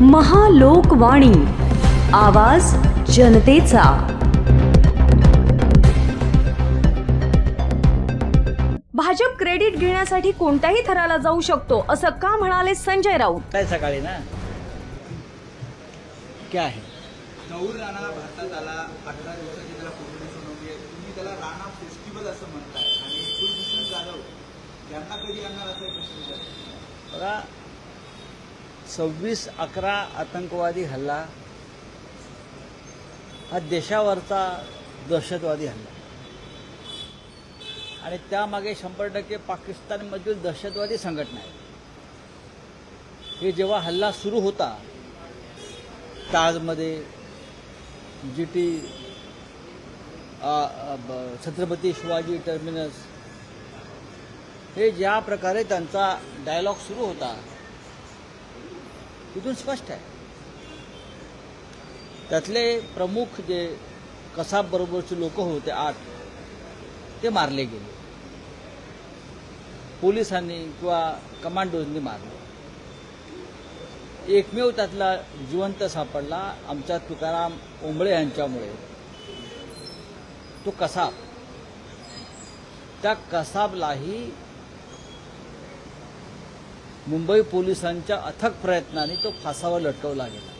महालोकवाणी. आवाज जनतेचा. भाजप क्रेडिट घेण्यासाठी कोणत्याही थराला जाऊ शकतो असं का म्हणाले संजय राऊत? काय सकाळी ना? क्या आहे गौर राणा भारतात आला अठरा दिवसाची त्याला पूर्ण सुनावली आहे. तुम्ही त्याला राणा फेस्टिवल असं म्हणताय. आणि कुलभूषण जाधव यांना कधी आणणार असा प्रश्न. बघा सव्वीस अकरा आतंकवादी हल्ला हा देशावरचा दहशतवादी हल्ला. आणि त्यामागे शंभर टक्के पाकिस्तानमधील दहशतवादी संघटना आहे. हे जेव्हा हल्ला सुरू होता ताजमध्ये G T Chhatrapati Shivaji terminus हे ज्या प्रकारे त्यांचा डायलॉग सुरू होता तिथून स्पष्ट आहे. त्यातले प्रमुख जे कसाब बरोबरचे लोक होते आठ ते मारले गेले. पोलिसांनी किंवा कमांडोजनी मारले. एकमेव त्यातला जिवंत सापडला आमच्या तुकाराम ओंबळे यांच्यामुळे. तो कसाब. त्या कसाबलाही मुंबई पोलिसांच्या अथक प्रयत्नाने तो फासावर लटकवला गेला.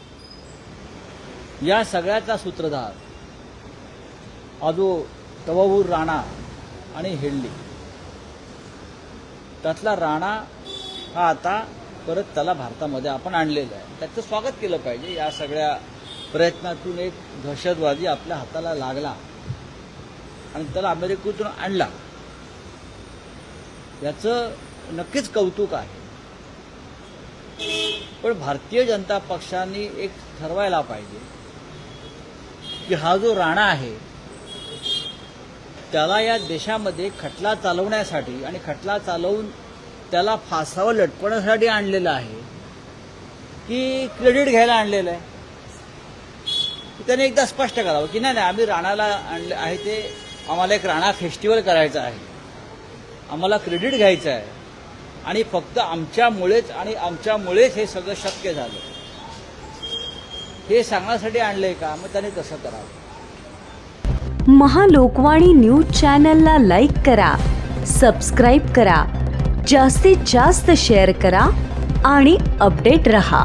या सगळ्याचा सूत्रधार आजो तवाहूर राणा आणि हेडली. त्यातला राणा हा आता परत त्याला भारतामध्ये आपण आणलेलं आहे. त्याचं स्वागत केलं पाहिजे. या सगळ्या प्रयत्नातून एक दहशतवादी आपल्या हाताला लागला आणि त्याला अमेरिकेतून आणला. याचं नक्कीच कौतुक आहे. पण भारतीय जनता पक्षाने एक ठरवायला पाहिजे की हा जो राणा आहे त्याला या देशामध्ये खटला चालवण्यासाठी आणि खटला चालवून त्याला फासावं लटकवण्यासाठी आणलेलं आहे की क्रेडिट घ्यायला आणलेलं आहे? त्याने एकदा स्पष्ट करावं की नाही नाही आम्ही राणाला आणलं आहे ते आम्हाला एक राणा फेस्टिवल करायचं आहे. आम्हाला क्रेडिट घ्यायचं आहे. आणि फक्त आमच्यामुळेच आणि आमच्यामुळेच हे सगळं शक्य झालं. हे सांगण्यासाठी आणलंय का? मग त्याने तसं करावं. महालोकवाणी न्यूज चॅनलला लाईक करा सबस्क्राईब करा जास्तीत जास्त शेअर करा आणि अपडेट रहा.